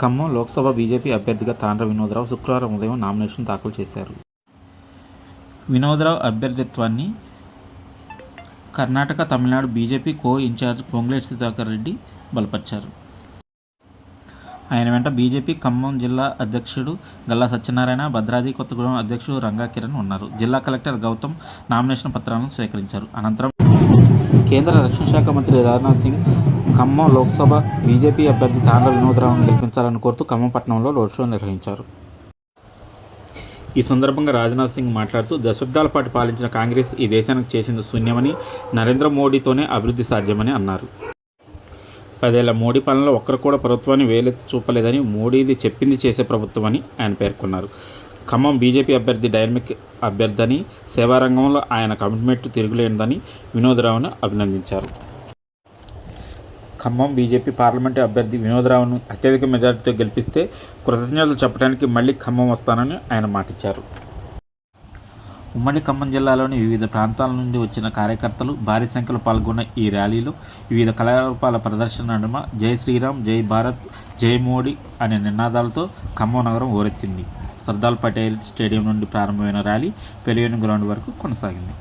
Khammam Lok Sabha BJP అభ్యర్థిగా తాండ్ర వినోదరావు శుక్రవారం ఉదయం నామినేషన్ దాఖలు చేశారు. Vinoda Rao అభ్యర్థిత్వాన్ని Karnataka Tamil Nadu BJP co in charge Ponguleti Sudhakar Reddy బలపరిచారు. ఆయన వెంట బీజేపీ ఖమ్మం జిల్లా అధ్యక్షుడు గల్లా సత్యనారాయణ భద్రాద్రి కొత్తగూడెం అధ్యక్షుడు రంగా కిరణ్ ఉన్నారు. జిల్లా కలెక్టర్ గౌతమ్ నామినేషన్ పత్రాలను స్వీకరించారు. అనంతరం కేంద్ర రక్షణ శాఖ మంత్రి రాజ్నాథ్ సింగ్ ఖమ్మం లోక్సభ బీజేపీ అభ్యర్థి తాండ్ర వినోదరావును గెలిపించాలని కోరుతూ ఖమ్మం పట్టణంలో రోడ్ షో నిర్వహించారు. ఈ సందర్భంగా రాజ్నాథ్ సింగ్ మాట్లాడుతూ దశాబ్దాల పాటు పాలించిన కాంగ్రెస్ ఈ దేశానికి చేసింది శూన్యమని నరేంద్ర మోడీతోనే అభివృద్ధి సాధ్యమని అన్నారు. పదేళ్ళ మోడీ పాలనలో ఒక్కరు కూడా ప్రభుత్వాన్ని వేలెత్తి చూపలేదని మోడీది చెప్పింది చేసే ప్రభుత్వం అని ఆయన పేర్కొన్నారు. ఖమ్మం బీజేపీ అభ్యర్థి డైనమిక్ అభ్యర్థి సేవారంగంలో ఆయన కమిట్మెంట్ తిరుగులేనిదని వినోదరావును అభినందించారు. ఖమ్మం బీజేపీ పార్లమెంటు అభ్యర్థి వినోదరావును అత్యధిక మెజార్టీతో గెలిపిస్తే కృతజ్ఞతలు చెప్పడానికి మళ్ళీ ఖమ్మం వస్తానని ఆయన మాటిచ్చారు. ఉమ్మడి ఖమ్మం జిల్లాలోని వివిధ ప్రాంతాల నుండి వచ్చిన కార్యకర్తలు భారీ సంఖ్యలో పాల్గొన్న ఈ ర్యాలీలో వివిధ కళారూపాల ప్రదర్శన నడుమ జై శ్రీరామ్ జై భారత్ జై మోడీ అనే నినాదాలతో ఖమ్మం నగరం ఊరెత్తింది సర్దార్ పటేల్ స్టేడియం నుండి ప్రారంభమైన ర్యాలీ పెరియన్ గ్రౌండ్ వరకు కొనసాగింది.